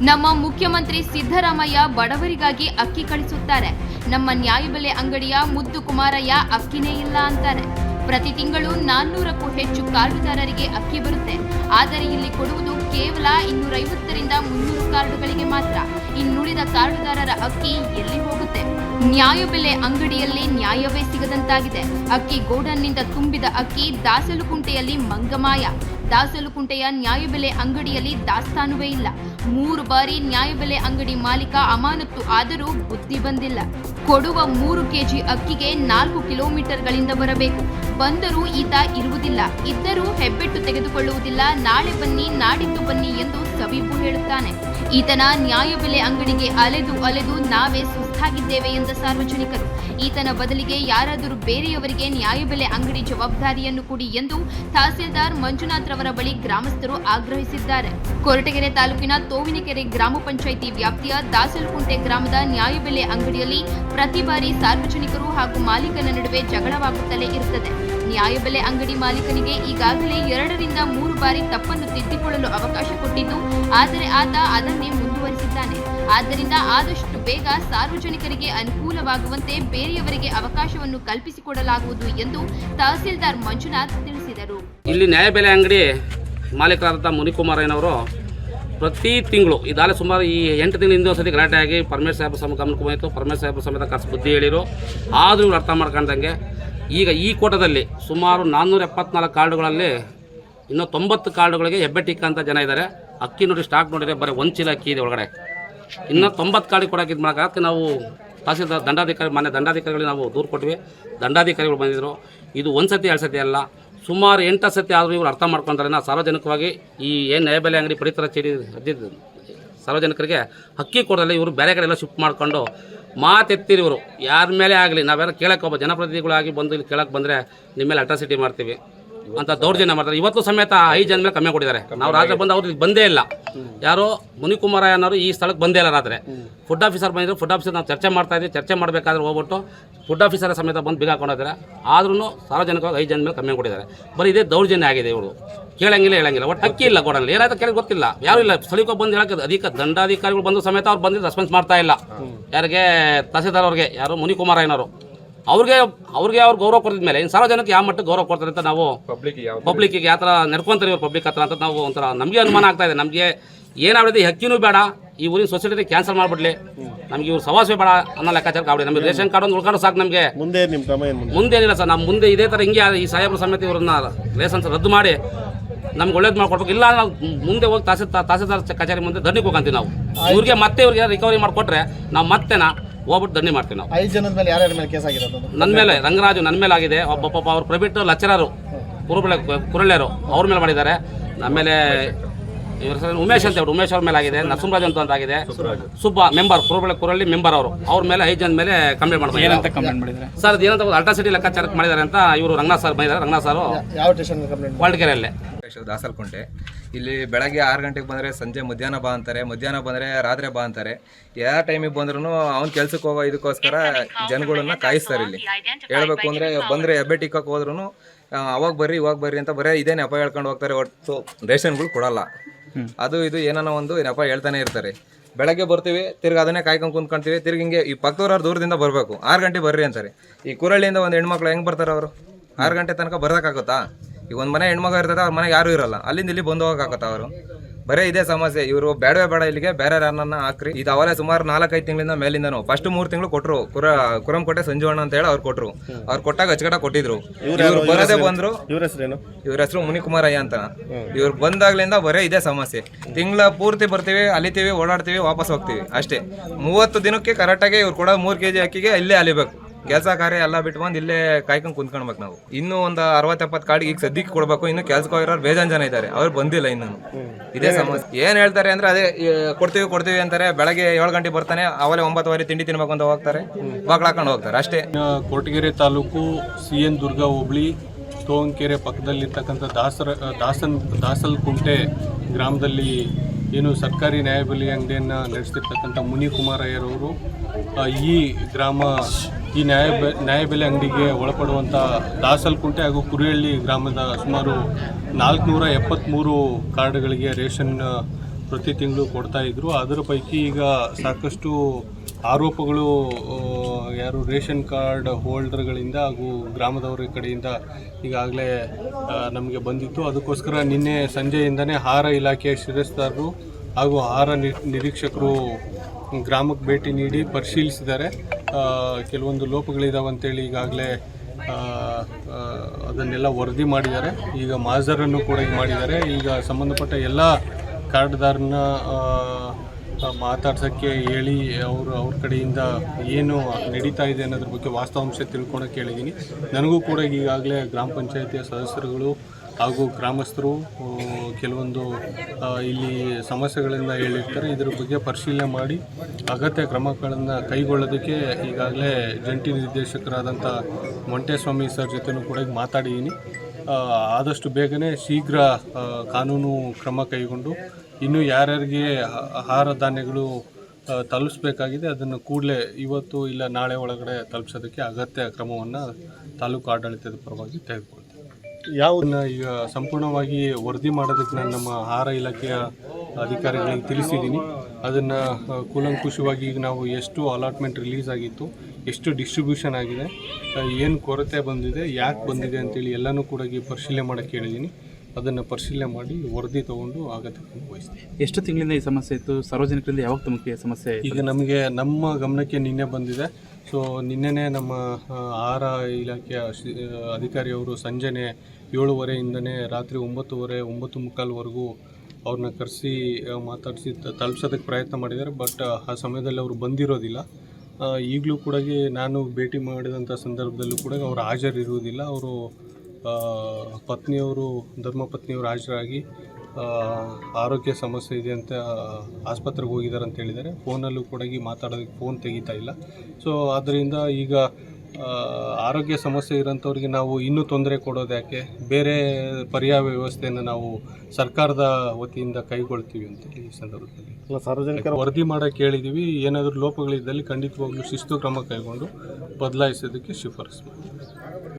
ನಮ್ಮ ಮುಖ್ಯಮಂತ್ರಿ ಸಿದ್ದರಾಮಯ್ಯ ಬಡವರಿಗಾಗಿ ಅಕ್ಕಿ ಕಳಿಸುತ್ತಾರೆ. ನಮ್ಮ ನ್ಯಾಯಬೆಲೆ ಅಂಗಡಿಯ ಮುದ್ದು ಕುಮಾರಯ್ಯ ಅಕ್ಕಿನೇ ಇಲ್ಲ ಅಂತಾರೆ. ಪ್ರತಿ ತಿಂಗಳು ನಾನ್ನೂರಕ್ಕೂ ಹೆಚ್ಚು ಕಾರ್ಡುದಾರರಿಗೆ ಅಕ್ಕಿ ಬರುತ್ತೆ. ಆದರೆ ಇಲ್ಲಿ ಕೊಡುವುದು ಕೇವಲ ಇನ್ನೂರೈವತ್ತರಿಂದ ಮುನ್ನೂರು ಕಾರ್ಡುಗಳಿಗೆ ಮಾತ್ರ. ಇನ್ನುಳಿದ ಕಾರ್ಡುದಾರರ ಅಕ್ಕಿ ಎಲ್ಲಿ ಹೋಗುತ್ತೆ? ನ್ಯಾಯಬೆಲೆ ಅಂಗಡಿಯಲ್ಲಿ ನ್ಯಾಯವೇ ಸಿಗದಂತಾಗಿದೆ. ಅಕ್ಕಿ ಗೋಡನ್ನಿಂದ ತುಂಬಿದ ಅಕ್ಕಿ ದಾಸಲುಕುಂಟೆಯಲ್ಲಿ ಮಂಗಮಾಯ. ದಾಸಲುಕುಂಟೆಯ ನ್ಯಾಯಬೆಲೆ ಅಂಗಡಿಯಲ್ಲಿ ದಾಸ್ತಾನುವೇ ಇಲ್ಲ. ಮೂರು ಬಾರಿ ನ್ಯಾಯಬೆಲೆ ಅಂಗಡಿ ಮಾಲೀಕ ಅಮಾನತ್ತು, ಆದರೂ ಬುದ್ಧಿ ಬಂದಿಲ್ಲ. ಕೊಡುವ ಮೂರು ಕೆಜಿ ಅಕ್ಕಿಗೆ ನಾಲ್ಕು ಕಿಲೋಮೀಟರ್ಗಳಿಂದ ಬರಬೇಕು. ಬಂದರೂ ಈತ ಇರುವುದಿಲ್ಲ. ಇದ್ದರೂ ಹೆಬ್ಬೆಟ್ಟು ತೆಗೆದುಕೊಳ್ಳುವುದಿಲ್ಲ. ನಾಳೆ ಬನ್ನಿ, ನಾಡಿದ್ದು ಬನ್ನಿ ಎಂದು ಸಬೀಬು ಹೇಳುತ್ತಾನೆ. ಈತನ ನ್ಯಾಯಬೆಲೆ ಅಂಗಡಿಗೆ ಅಲೆದು ಅಲೆದು ನಾವೇ ಸುಸ್ತಾಗಿದ್ದೇವೆ ಎಂದ ಸಾರ್ವಜನಿಕರು. ಈತನ ಬದಲಿಗೆ ಯಾರಾದರೂ ಬೇರೆಯವರಿಗೆ ನ್ಯಾಯಬೆಲೆ ಅಂಗಡಿ ಜವಾಬ್ದಾರಿಯನ್ನು ಕೊಡಿ ಎಂದು ತಹಸೀಲ್ದಾರ್ ಮಂಜುನಾಥ್ ರವರ ಬಳಿ ಗ್ರಾಮಸ್ಥರು ಆಗ್ರಹಿಸಿದ್ದಾರೆ. ಕೊರಟಗೆರೆ ತಾಲೂಕಿನ ತೋವಿನಕೆರೆ ಗ್ರಾಮ ಪಂಚಾಯಿತಿ ವ್ಯಾಪ್ತಿಯ ದಾಸಲಕುಂಟೆ ಗ್ರಾಮದ ನ್ಯಾಯಬೆಲೆ ಅಂಗಡಿಯಲ್ಲಿ ಪ್ರತಿ ಬಾರಿ ಸಾರ್ವಜನಿಕರು ಹಾಗೂ ಮಾಲೀಕನ ನಡುವೆ ಜಗಳವಾಗುತ್ತಲೇ ಇರುತ್ತದೆ. ನ್ಯಾಯಬೆಲೆ ಅಂಗಡಿ ಮಾಲೀಕನಿಗೆ ಈಗಾಗಲೇ ಎರಡರಿಂದ ಮೂರು ಬಾರಿ ತಪ್ಪನ್ನು ತಿದ್ದಿಕೊಳ್ಳಲು ಅವಕಾಶ ಕೊಟ್ಟಿದ್ದು, ಆದರೆ ಆತ ಅದನ್ನೇ ಮುಂದುವರಿಸಿದ್ದಾನೆ. ಆದ್ದರಿಂದ ಆದಷ್ಟು ಬೇಗ ಸಾರ್ವಜನಿಕರಿಗೆ ಅನುಕೂಲವಾಗುವಂತೆ ಬೇರೆಯವರಿಗೆ ಅವಕಾಶವನ್ನು ಕಲ್ಪಿಸಿಕೊಡಲಾಗುವುದು ಎಂದು ತಹಸೀಲ್ದಾರ್ ಮಂಜುನಾಥ್ ತಿಳಿಸಿದರು. ಇಲ್ಲಿ ನ್ಯಾಯಬೆಲೆ ಅಂಗಡಿ ಮಾಲೀಕರಾದಂಥ ಮುನಿಕುಮಾರಯ್ಯನವರು ಪ್ರತಿ ತಿಂಗಳು ಇದಾಲೆ ಸುಮಾರು ಈ ಎಂಟು ತಿಂಗಳ ಹಿಂದೆ ಒಂದ್ಸತಿ ಗಲಾಟೆ ಆಗಿ ಪರಮೇಶ್ ಸಾಹೇಬ್ ಸಮ ಗಮನಕ್ಕೆ ಬಂದಿತ್ತು. ಪರಮೇಶ್ ಸಾಹೇಬ್ ಸಮೇತ ಕರ್ಸು ಬುದ್ಧಿ ಹೇಳಿರು. ಆದರೂ ಇವ್ರು ಅರ್ಥ ಮಾಡ್ಕೊಂಡಂಗೆ ಈಗ ಈ ಕೋಟದಲ್ಲಿ ಸುಮಾರು ನಾನ್ನೂರ ಎಪ್ಪತ್ನಾಲ್ಕು ಕಾರ್ಡುಗಳಲ್ಲಿ ಇನ್ನೂ ತೊಂಬತ್ತು ಕಾರ್ಡುಗಳಿಗೆ ಹೆಬ್ಬೆಟ್ಟಿಕ್ಕ ಅಂತ ಜನ ಇದ್ದಾರೆ. ಅಕ್ಕಿ ನೋಡಿ ಸ್ಟಾಕ್ ನೋಡಿದರೆ ಬರೀ ಒಂದು ಚೀಲ ಅಕ್ಕಿ ಇದೆ ಒಳಗಡೆ. ಇನ್ನೂ ತೊಂಬತ್ತು ಕಾರ್ಡಿಗೆ ಕೊಡೋಕೆ ಇದು ಮಾಡೋಕೆ ಅದಕ್ಕೆ ನಾವು ತಹಸೀಲ್ದಾರ್, ದಂಡಾಧಿಕಾರಿ ಮನೆ ದಂಡಾಧಿಕಾರಿಗಳಿಗೆ ನಾವು ದೂರು ಕೊಟ್ವಿ. ದಂಡಾಧಿಕಾರಿಗಳು ಬಂದಿದ್ದರು ಇದು ಒಂದು ಸತಿ, ಎರಡು ಸತಿ ಅಲ್ಲ. ಸುಮಾರು ಎಂಟು ಸತಿ ಆದರೂ ಇವರು ಅರ್ಥ ಮಾಡ್ಕೊಂಡ್ರೆ ನಾವು ಸಾರ್ವಜನಿಕವಾಗಿ ಈ ಏನು ನ್ಯಾಯಬೆಲೆ ಅಂಗಡಿ ಪಡಿತರ ಅದ್ದಿದ್ದು ಸಾರ್ವಜನಿಕರಿಗೆ ಹಕ್ಕಿ ಕೊಡದಲ್ಲಿ ಇವರು ಬೇರೆ ಕಡೆ ಎಲ್ಲ ಶಿಫ್ಟ್ ಮಾಡಿಕೊಂಡು ಮಾತೆತ್ತಿರಿ ಇವರು. ಯಾರ ಮೇಲೆ ಆಗಲಿ, ನಾವೆಲ್ಲ ಕೇಳಕ್ಕೆ ಹೋಗ್ಬೋದು ಜನಪ್ರತಿನಿಧಿಗಳಾಗಿ ಬಂದು ಇಲ್ಲಿ ಕೇಳಕ್ಕೆ ಬಂದರೆ ನಿಮ್ಮ ಮೇಲೆ ಅಟ್ರಾಸಿಟಿ ಮಾಡ್ತೀವಿ. ಅಂತ ದೌರ್ಜನ್ಯ ಮಾಡ್ತಾರೆ. ಇವತ್ತು ಸಮೇತ ಐದು ಜನ ಮೇಲೆ ಕಮ್ಮಿ ಕೊಟ್ಟಿದ್ದಾರೆ. ನಾವು ರಾತ್ರಿ ಬಂದು ಅವ್ರು ಬಂದೇ ಇಲ್ಲ. ಯಾರು ಮುನಿಕುಮಾರ ಅನ್ನೋರು ಈ ಸ್ಥಳಕ್ಕೆ ಬಂದೇ ಇಲ್ಲ ರಾತ್ರಿ. ಫುಡ್ ಆಫೀಸರ್ ಬಂದಿದ್ರು. ಫುಡ್ ಆಫೀಸರ್ ನಾವು ಚರ್ಚೆ ಮಾಡ್ತಾ ಇದ್ದೀವಿ ಚರ್ಚೆ ಮಾಡಬೇಕಾದ್ರೆ ಹೋಗ್ಬಿಟ್ಟು ಫುಡ್ ಆಫೀಸರ್ ಸಮೇತ ಬಂದು ಬಿಗ ಹಾಕೊಂಡಿದ್ದಾರೆ ಆದ್ರೂ ಸಾರ್ವಜನಿಕವಾಗಿ ಐದು ಜನ ಮೇಲೆ ಕಮ್ಮಿ ಕೊಟ್ಟಿದ್ದಾರೆ. ಬರೀ ಇದೇ ದೌರ್ಜನ್ಯ ಆಗಿದೆ ಇವರು. ಕೇಳಂಗಿಲ್ಲ ಹೇಳಂಗಿಲ್ಲ. ಒಟ್ಟು ಅಕ್ಕಿ ಇಲ್ಲ ಕೊಡಲ್ಲ ಏನಾಯ್ತು ಕೇಳಿ ಗೊತ್ತಿಲ್ಲ. ಯಾರು ಇಲ್ಲ. ಸ್ಥಳಕ್ಕೆ ಬಂದು ಹೇಳಕ್ಕೆ ಅಧಿಕ ದಂಡಾಧಿಕಾರಿಗಳು ಬಂದು ಸಮೇತ ಅವ್ರು ಬಂದು ರೆಸ್ಪಾನ್ಸ್ ಮಾಡ್ತಾ ಇಲ್ಲ. ಯಾರಿಗೆ? ತಹಸೀಲ್ದಾರ್ ಅವ್ರಿಗೆ. ಯಾರು? ಮುನಿಕುಮಾರಯ್ಯನವರು. ಅವ್ರಿಗೆ ಅವ್ರಿಗೆ ಅವ್ರು ಗೌರವ ಕೊಡ್ತಿದ್ಮೇಲೆ ಮೇಲೆ ಇನ್ನು ಸಾರ್ವಜನಿಕ ಯಾವ ಮಟ್ಟಕ್ಕೆ ಗೌರವ ಕೊಡ್ತಾರೆ ಅಂತ ನಾವು ಪಬ್ಲಿಕ್ಕಿಗೆ ಯಾವ ಥರ ನಡ್ಕೊಂತಾರೆ ಇವ್ರು ಪಬ್ಲಿಕ್ ಹತ್ರ ಅಂತ ನಾವು ಒಂಥರ ನಮಗೆ ಅನುಮಾನ ಆಗ್ತಾ ಇದೆ. ನಮಗೆ ಏನಾಗಿದೆ ಹಕ್ಕಿನೂ ಬೇಡ ಈ ಊರಿನ ಸೊಸೈಟಿ ಕ್ಯಾನ್ಸಲ್ ಮಾಡಿಬಿಡ್ಲಿ. ನಮ್ಗೆ ಇವ್ರು ಸವಾಸವೇ ಬೇಡ ಅನ್ನೋ ಲೆಕ್ಕಾಚಾರಕ್ಕೆ ಆಗ್ಬಿಡಿ ನಮಗೆ ರೇಷನ್ ಕಾರ್ಡ್ ಒಂದು ಉಳ್ಕೊಂಡು ಸಾಕು ನಮಗೆ. ಮುಂದೆ ನಿಮ್ಮ ಕ್ರಮ ಏನು ಮುಂದೆ? ಮುಂದೇನಿಲ್ಲ ಸರ್ ನಮ್ಮ ಮುಂದೆ ಇದೇ ಥರ ಹಿಂಗೆ ಈ ಸಾಹೇಬ್ರ ಸಮೇತ ಇವ್ರನ್ನ ರೇಷನ್ ರದ್ದು ಮಾಡಿ ನಮ್ಗೆ ಒಳ್ಳೇದು ಮಾಡ್ಕೊಡ್ಬೇಕು. ಇಲ್ಲ ನಾವು ಮುಂದೆ ಹೋಗಿ ತಹಸೀಲ್ ತಹಸೀಲ್ದಾರ್ ಕಚೇರಿ ಮುಂದೆ ದಂಡಿಗೆ ಹೋಗಂತೀವಿ ನಾವು. ಇವ್ರಿಗೆ ಮತ್ತೆ ಇವ್ರಿಗೆ ರಿಕವರಿ ಮಾಡಿಕೊಟ್ರೆ ನಾವು ಮತ್ತೆನಾ? ಹೋಗ್ಬಿಟ್ಟು ದಂಡಿ ಮಾಡ್ತೀವಿ ನಾವು. ಐದು ಜನದ ಮೇಲೆ ಯಾರ್ಯಾರ ಮೇಲೆ ಕೇಸ್ ಆಗಿರೋದು ನನ್ನ ಮೇಲೆ ರಂಗರಾಜು ನನ್ನ ಮೇಲೆ ಆಗಿದೆ. ಒಬ್ಬ ಪಾಪ ಅವ್ರು ಪ್ರೈವೇಟ್ ಲಚ್ಚರರು ಕುರುಬಳೆ ಕುರಳ್ಯರು ಅವ್ರ ಮೇಲೆ ಮಾಡಿದ್ದಾರೆ. ಆಮೇಲೆ ಇವ್ರ ಸರ್ ಉಮೇಶ್ ಅಂತ ಹೇಳಿ ಉಮೇಶ್ ಅವ್ರ ಮೇಲೆ ಆಗಿದೆ ನರಸಿಂಹರಾಜ್ ಅಂತ ಅಂತ ಆಗಿದೆ. ಸುಬ್ಬ ಮೆಂಬರ್ ಕುರುಬಳೆ ಕುರಳ್ಳಿ ಮೆಂಬರ್ ಅವರು. ಅವ್ರ ಮೇಲೆ ಐದು ಜನ ಮೇಲೆ ಕಂಪ್ಲೇಂಟ್ ಮಾಡ್ತಾರೆ ಕಂಪ್ಲೇಂಟ್ ಮಾಡಿದ್ರೆ ಸರ್ ಅದೇನಂತ ಅಲ್ಟ್ರಾಸಿಟಿ ಲೆಕ್ಕಾಚಾರಕ್ಕೆ ಮಾಡಿದ್ದಾರೆ ಅಂತ ಇವರು ರಂಗನಾಥ್ ಸರ್ ಬಂದಿದ್ದಾರೆ. ರಂಗನಾಥ್ ಸರ್ ಯಾವ ಸ್ಟೇಷನ್ ಕಂಪ್ಲೇಂಟ್ ವಾಲ್ಟಗೆರೆಯಲ್ಲೇ ದಾಸಲ್ಕುಂಟೆ ಇಲ್ಲಿ ಬೆಳಗ್ಗೆ ಆರು ಗಂಟೆಗೆ ಬಂದರೆ ಸಂಜೆ ಮಧ್ಯಾಹ್ನ ಬಾ ಅಂತಾರೆ. ಮಧ್ಯಾಹ್ನ ಬಂದರೆ ರಾತ್ರಿ ಬಾ ಅಂತಾರೆ. ಯಾವ ಟೈಮಿಗೆ ಬಂದ್ರೂ ಅವ್ನು ಕೆಲ್ಸಕ್ಕೆ ಹೋಗೋ ಇದಕ್ಕೋಸ್ಕರ ಜನಗಳನ್ನ ಕಾಯಿಸ್ತಾರೆ ಇಲ್ಲಿ. ಹೇಳ್ಬೇಕು ಅಂದರೆ ಬಂದರೆ ಹೆಬ್ಬೆಟ್ಟಿಕ್ಕಕ್ಕೆ ಹೋದ್ರೂ ಅವಾಗ ಬರ್ರಿ ಇವಾಗ ಬರ್ರಿ ಅಂತ ಬರೀ ಇದೇ ನೆಪ ಹೇಳ್ಕೊಂಡು ಹೋಗ್ತಾರೆ. ಒಟ್ಟು ರೇಷನ್ಗಳು ಕೊಡಲ್ಲ. ಅದು ಇದು ಏನಾನ ಒಂದು ನೆಪ ಹೇಳ್ತಾನೆ ಇರ್ತಾರೆ. ಬೆಳಗ್ಗೆ ಬರ್ತೀವಿ ತಿರ್ಗಿ ಅದನ್ನೇ ಕಾಯ್ಕೊಂಡು ಕುಂತ್ಕೊಂತೀವಿ. ತಿರ್ಗಿ ಹಿಂಗೆ ಈ ಪಕ್ಕದವ್ರವ್ರು ದೂರದಿಂದ ಬರಬೇಕು. ಆರು ಗಂಟೆ ಬರ್ರಿ ಅಂತಾರೆ. ಈ ಕುರಳ್ಳಿಯಿಂದ ಒಂದು ಹೆಣ್ಮಕ್ಳು ಹೆಂಗೆ ಬರ್ತಾರೆ ಅವರು? ಆರು ಗಂಟೆ ತನಕ ಬರೋಕ್ಕಾಗುತ್ತಾ ಈಗ ಒಂದು ಮನೆ ಹೆಣ್ಮಗ ಇರ್ತದೆ ಅವ್ರ ಮನೆಗೆ ಯಾರೂ ಇರಲ್ಲ. ಅಲ್ಲಿಂದ ಇಲ್ಲಿ ಬಂದು ಹೋಗಕ್ಕಾಗತ್ತ ಅವರು. ಬರೀ ಇದೇ ಸಮಸ್ಯೆ. ಇವರು ಬೇಡವೇ ಬೇಡ ಇಲ್ಲಿಗೆ ಬೇರೆ ಯಾರನ್ನ ಹಾಕ್ರಿ. ಇದು ಅವಲೇ ಸುಮಾರು ನಾಲ್ಕೈದು ತಿಂಗಳಿಂದ ಮೇಲಿಂದನು. ಫಸ್ಟ್ ಮೂರು ತಿಂಗಳು ಕೊಟ್ಟರು ಕುರ ಕುರಂಕೋಟೆ ಸಂಜೀವಣ್ಣ ಅಂತ ಹೇಳಿ ಅವ್ರು ಕೊಟ್ಟರು ಅವ್ರು ಕೊಟ್ಟಾಗ ಅಚ್ಚಗಡ ಕೊಟ್ಟಿದ್ರು. ಇವ್ರು ಬರೋದೇ ಬಂದ್ರು. ಇವ್ರ ಹೆಸರೇನು? ಇವ್ರ ಹೆಸರು ಮುನಿಕುಮಾರಯ್ಯ ಅಂತ. ಇವ್ರು ಬಂದಾಗ್ಲಿಂದ ಬರೀ ಇದೇ ಸಮಸ್ಯೆ. ತಿಂಗಳ ಪೂರ್ತಿ ಬರ್ತೀವಿ ಅಲಿತೀವಿ ಓಡಾಡ್ತೀವಿ ವಾಪಸ್ ಹೋಗ್ತೀವಿ. ಅಷ್ಟೇ. ಮೂವತ್ತು ದಿನಕ್ಕೆ ಕರೆಕ್ಟಾಗಿ ಇವ್ರು ಕೊಡೋ ಮೂರು ಕೆಜಿ ಅಕ್ಕಿಗೆ ಇಲ್ಲೇ ಅಲಿಬೇಕು. ಕೆಲಸ ಕಾರ್ಯ ಎಲ್ಲ ಬಿಟ್ಟು ಬಂದು ಇಲ್ಲೇ ಕಾಯ್ಕೊಂಡು ಕುಂತ್ಕೊಳ್ಬೇಕು ನಾವು. ಇನ್ನೂ ಒಂದು ಅರವತ್ತೆಪ್ಪತ್ತು ಕಾಡಿಗೆ ಈಗ ಸದ್ಯಕ್ಕೆ ಕೊಡಬೇಕು ಇನ್ನು ಕೆಲ್ಸಕ್ಕೆ ಹೋಗಿರೋರು ಬೇಜಾನ್ ಜನ ಇದ್ದಾರೆ ಅವ್ರು ಬಂದಿಲ್ಲ ಇನ್ನೂ. ಇದೇ ಸಮಸ್ಯೆ. ಏನು ಹೇಳ್ತಾರೆ ಅಂದ್ರೆ ಅದೇ ಕೊಡ್ತೀವಿ ಕೊಡ್ತೀವಿ ಅಂತಾರೆ ಬೆಳಗ್ಗೆ ಏಳು ಗಂಟೆ ಬರ್ತಾನೆ ಅವಲೇ ಒಂಬತ್ತುವರೆ ತಿಂಡಿ ತಿನ್ಬೇಕು ಅಂತ ಹೋಗ್ತಾರೆ ಮಕ್ಳು ಹಾಕೊಂಡು ಹೋಗ್ತಾರೆ ಅಷ್ಟೇ. ಕೊರಟಗೆರೆ ತಾಲೂಕು ಸಿ ಎನ್ ದುರ್ಗ ಹೋಬಳಿ ತೋಂಕೆರೆ ಪಕ್ಕದಲ್ಲಿರ್ತಕ್ಕಂಥ ದಾಸರ ದಾಸನ್ ದಾಸಲ್ಕುಂಟೆ ಗ್ರಾಮದಲ್ಲಿ ಏನು ಸರ್ಕಾರಿ ನ್ಯಾಯಬೆಲೆ ಅಂಗಡಿಯನ್ನು ನಡೆಸ್ತಿರ್ತಕ್ಕಂಥ ಮುನಿಕುಮಾರಯ್ಯರವರು ಈ ಗ್ರಾಮ, ಈ ನ್ಯಾಯ ನ್ಯಾಯಬೆಲೆ ಅಂಗಡಿಗೆ ಒಳಪಡುವಂಥ ದಾಸಲ್ಕುಂಟೆ ಹಾಗೂ ಕುರಿಹಳ್ಳಿ ಗ್ರಾಮದ ಸುಮಾರು ನಾಲ್ಕುನೂರ ಎಪ್ಪತ್ತ್ಮೂರು ಕಾರ್ಡ್ಗಳಿಗೆ ರೇಷನ್ ಪ್ರತಿ ತಿಂಗಳು ಕೊಡ್ತಾ ಇದ್ರು. ಅದರ ಪೈಕಿ ಈಗ ಸಾಕಷ್ಟು ಆರೋಪಗಳು ಯಾರು ರೇಷನ್ ಕಾರ್ಡ್ ಹೋಲ್ಡರ್ಗಳಿಂದ ಹಾಗೂ ಗ್ರಾಮದವರ ಕಡೆಯಿಂದ ಈಗಾಗಲೇ ನಮಗೆ ಬಂದಿತ್ತು. ಅದಕ್ಕೋಸ್ಕರ ನಿನ್ನೆ ಸಂಜೆಯಿಂದನೇ ಆಹಾರ ಇಲಾಖೆಯ ಶಿರಸ್ತಾರರು ಹಾಗೂ ಆಹಾರ ನಿರೀಕ್ಷಕರು ಗ್ರಾಮಕ್ಕೆ ಭೇಟಿ ನೀಡಿ ಪರಿಶೀಲಿಸಿದ್ದಾರೆ. ಕೆಲವೊಂದು ಲೋಪಗಳಿದ್ದಾವೆ ಅಂತೇಳಿ ಈಗಾಗಲೇ ಅದನ್ನೆಲ್ಲ ವರದಿ ಮಾಡಿದ್ದಾರೆ. ಈಗ ಮಾಜರನ್ನು ಕೂಡ ಮಾಡಿದ್ದಾರೆ. ಈಗ ಸಂಬಂಧಪಟ್ಟ ಎಲ್ಲ ಕಾರ್ಡ್ದಾರನ್ನ ಮಾತಾಡ್ಸೋಕ್ಕೆ ಹೇಳಿ ಅವರು ಅವ್ರ ಕಡೆಯಿಂದ ಏನು ನಡೀತಾ ಇದೆ ಅನ್ನೋದ್ರ ಬಗ್ಗೆ ವಾಸ್ತವಾಂಶ ತಿಳ್ಕೊಳಕ್ಕೆ ಹೇಳಿದ್ದೀನಿ ನನಗೂ ಕೂಡ ಈಗಾಗಲೇ ಗ್ರಾಮ ಪಂಚಾಯತಿಯ ಸದಸ್ಯರುಗಳು ಹಾಗೂ ಗ್ರಾಮಸ್ಥರು ಕೆಲವೊಂದು ಇಲ್ಲಿ ಸಮಸ್ಯೆಗಳನ್ನು ಹೇಳಿರ್ತಾರೆ. ಇದ್ರ ಬಗ್ಗೆ ಪರಿಶೀಲನೆ ಮಾಡಿ ಅಗತ್ಯ ಕ್ರಮಗಳನ್ನು ಕೈಗೊಳ್ಳೋದಕ್ಕೆ ಈಗಾಗಲೇ ಜಂಟಿ ನಿರ್ದೇಶಕರಾದಂಥ ಮೊಂಟೇಸ್ವಾಮಿ ಸರ್ ಜೊತೆನೂ ಕೂಡ ಮಾತಾಡಿದ್ದೀನಿ. ಆದಷ್ಟು ಬೇಗನೆ ಶೀಘ್ರ ಕಾನೂನು ಕ್ರಮ ಕೈಗೊಂಡು ಇನ್ನು ಯಾರ್ಯಾರಿಗೆ ಆಹಾರ ಧಾನ್ಯಗಳು ತಲುಪಿಸಬೇಕಾಗಿದೆ ಅದನ್ನು ಕೂಡಲೇ ಇವತ್ತು ಇಲ್ಲ ನಾಳೆ ಒಳಗಡೆ ತಲುಪಿಸೋದಕ್ಕೆ ಅಗತ್ಯ ಕ್ರಮವನ್ನು ತಾಲೂಕು ಆಡಳಿತದ ಪರವಾಗಿ ತೆಗೆದುಕೊಳ್ತೀವಿ. ಯಾವುದನ್ನ ಈಗ ಸಂಪೂರ್ಣವಾಗಿ ವರದಿ ಮಾಡೋದಕ್ಕೆ ನಾನು ನಮ್ಮ ಆಹಾರ ಇಲಾಖೆಯ ಅಧಿಕಾರಿಗಳಿಗೆ ತಿಳಿಸಿದ್ದೀನಿ. ಅದನ್ನು ಕೂಲಂಕುಷವಾಗಿ ಈಗ ನಾವು ಎಷ್ಟು ಅಲಾಟ್ಮೆಂಟ್ ರಿಲೀಸ್ ಆಗಿತ್ತು, ಎಷ್ಟು ಡಿಸ್ಟ್ರಿಬ್ಯೂಷನ್ ಆಗಿದೆ ಏನು ಕೊರತೆ ಬಂದಿದೆ, ಯಾಕೆ ಬಂದಿದೆ ಅಂತೇಳಿ ಎಲ್ಲನೂ ಕೂಡ ಪರಿಶೀಲನೆ ಮಾಡೋಕ್ಕೆ ಹೇಳಿದ್ದೀನಿ. ಅದನ್ನು ಪರಿಶೀಲನೆ ಮಾಡಿ ವರದಿ ತಗೊಂಡು ಆಗತ್ತೆ ವಹಿಸ್ತೀವಿ ಎಷ್ಟು ತಿಂಗಳಿಂದ ಈ ಸಮಸ್ಯೆ ಇತ್ತು? ಸಾರ್ವಜನಿಕರಿಂದ ಯಾವಾಗ ತಮಗೆ ಸಮಸ್ಯೆ ಈಗ ನಮಗೆ ನಮ್ಮ ಗಮನಕ್ಕೆ ನಿನ್ನೆ ಬಂದಿದೆ. ಸೊ ನಿನ್ನೆನೇ ನಮ್ಮ ಆಹಾರ ಇಲಾಖೆಯ ಅಧಿಕಾರಿಯವರು ಸಂಜೆನೆ ಏಳುವರೆಯಿಂದನೇ ರಾತ್ರಿ ಒಂಬತ್ತುವರೆ ಒಂಬತ್ತು ಮುಕ್ಕಾಲ್ವರೆಗೂ ಅವ್ರನ್ನ ಕರೆಸಿ ಮಾತಾಡಿಸಿ ತಲುಪಿಸೋದಕ್ಕೆ ಪ್ರಯತ್ನ ಮಾಡಿದ್ದಾರೆ. ಬಟ್ ಆ ಸಮಯದಲ್ಲಿ ಅವರು ಬಂದಿರೋದಿಲ್ಲ. ಈಗಲೂ ಕೂಡ ನಾನು ಭೇಟಿ ಮಾಡಿದಂಥ ಸಂದರ್ಭದಲ್ಲೂ ಕೂಡ ಅವರು ಹಾಜರಿರುವುದಿಲ್ಲ. ಅವರು ಪತ್ನಿಯವರು ಧರ್ಮಪತ್ನಿಯವರು ಹಾಜರಾಗಿ ಆರೋಗ್ಯ ಸಮಸ್ಯೆ ಇದೆ ಅಂತ ಆಸ್ಪತ್ರೆಗೆ ಹೋಗಿದ್ದಾರೆ ಅಂತ ಹೇಳಿದ್ದಾರೆ. ಫೋನಲ್ಲೂ ಕೂಡ ಈ ಮಾತಾಡೋದಕ್ಕೆ ಫೋನ್ ತೆಗಿತಾ ಇಲ್ಲ. ಸೊ ಆದ್ದರಿಂದ ಈಗ ಆರೋಗ್ಯ ಸಮಸ್ಯೆ ಇರೋಂಥವ್ರಿಗೆ ನಾವು ಇನ್ನೂ ತೊಂದರೆ ಕೊಡೋದು ಯಾಕೆ? ಬೇರೆ ಪರ್ಯಾಯ ವ್ಯವಸ್ಥೆಯನ್ನು ನಾವು ಸರ್ಕಾರದ ವತಿಯಿಂದ ಕೈಗೊಳ್ತೀವಿ ಅಂತೇಳಿ ಈ ಸಂದರ್ಭದಲ್ಲಿ. ಸಾರ್ವಜನಿಕರ ವರದಿ ಮಾಡೋಕ್ಕೆ ಹೇಳಿದ್ದೀವಿ ಏನಾದರೂ ಲೋಪಗಳಿದ್ದಲ್ಲಿ ಖಂಡಿತವಾಗ್ಲೂ ಶಿಸ್ತು ಕ್ರಮ ಕೈಗೊಂಡು ಬದಲಾಯಿಸೋದಕ್ಕೆ ಶಿಫಾರಸು ಮಾಡ್ತೀವಿ.